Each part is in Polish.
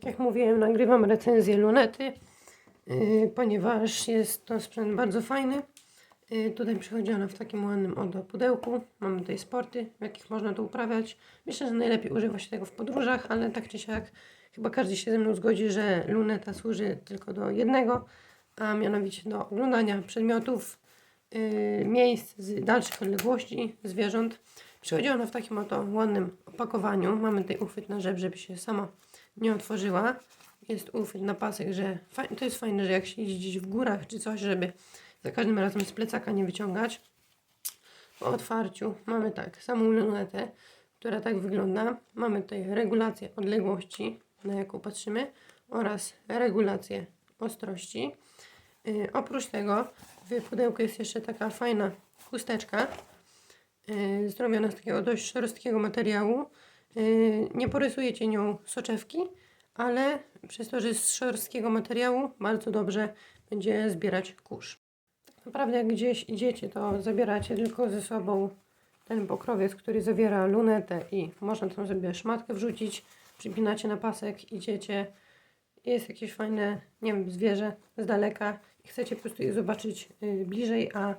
Tak jak mówiłem, nagrywam recenzję lunety, yy, ponieważ jest to sprzęt bardzo fajny. Yy, tutaj przychodzi ona w takim ładnym oto pudełku. Mamy tutaj sporty, w jakich można to uprawiać. Myślę, że najlepiej używa się tego w podróżach, ale tak czy siak chyba każdy się ze mną zgodzi, że luneta służy tylko do jednego, a mianowicie do oglądania przedmiotów, yy, miejsc z dalszych odległości, zwierząt. Przychodzi ona w takim oto ładnym opakowaniu. Mamy tutaj uchwyt na rzep, żeby się sama nie otworzyła. Jest uchwyt na pasek, że faj- to jest fajne, że jak się idzie gdzieś w górach czy coś, żeby za każdym razem z plecaka nie wyciągać. Po otwarciu mamy tak, samą lunetę, która tak wygląda. Mamy tutaj regulację odległości, na jaką patrzymy, oraz regulację ostrości. Yy, oprócz tego w pudełku jest jeszcze taka fajna chusteczka, yy, zrobiona z takiego dość szorstkiego materiału. Yy, nie porysujecie nią soczewki, ale przez to, że jest z szorstkiego materiału, bardzo dobrze będzie zbierać kurz. Tak naprawdę jak gdzieś idziecie, to zabieracie tylko ze sobą ten pokrowiec, który zawiera lunetę i można tam sobie szmatkę wrzucić, przypinacie na pasek, idziecie, jest jakieś fajne, nie wiem, zwierzę z daleka i chcecie po prostu je zobaczyć y, bliżej, a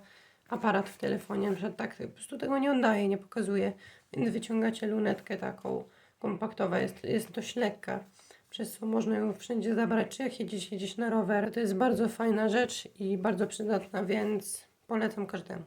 aparat w telefonie przykład tak po prostu tego nie oddaje, nie pokazuje, więc wyciągacie lunetkę taką kompaktowa, jest, jest dość lekka, przez co można ją wszędzie zabrać, czy jak jedziecie gdzieś na rower. To jest bardzo fajna rzecz i bardzo przydatna, więc polecam każdemu.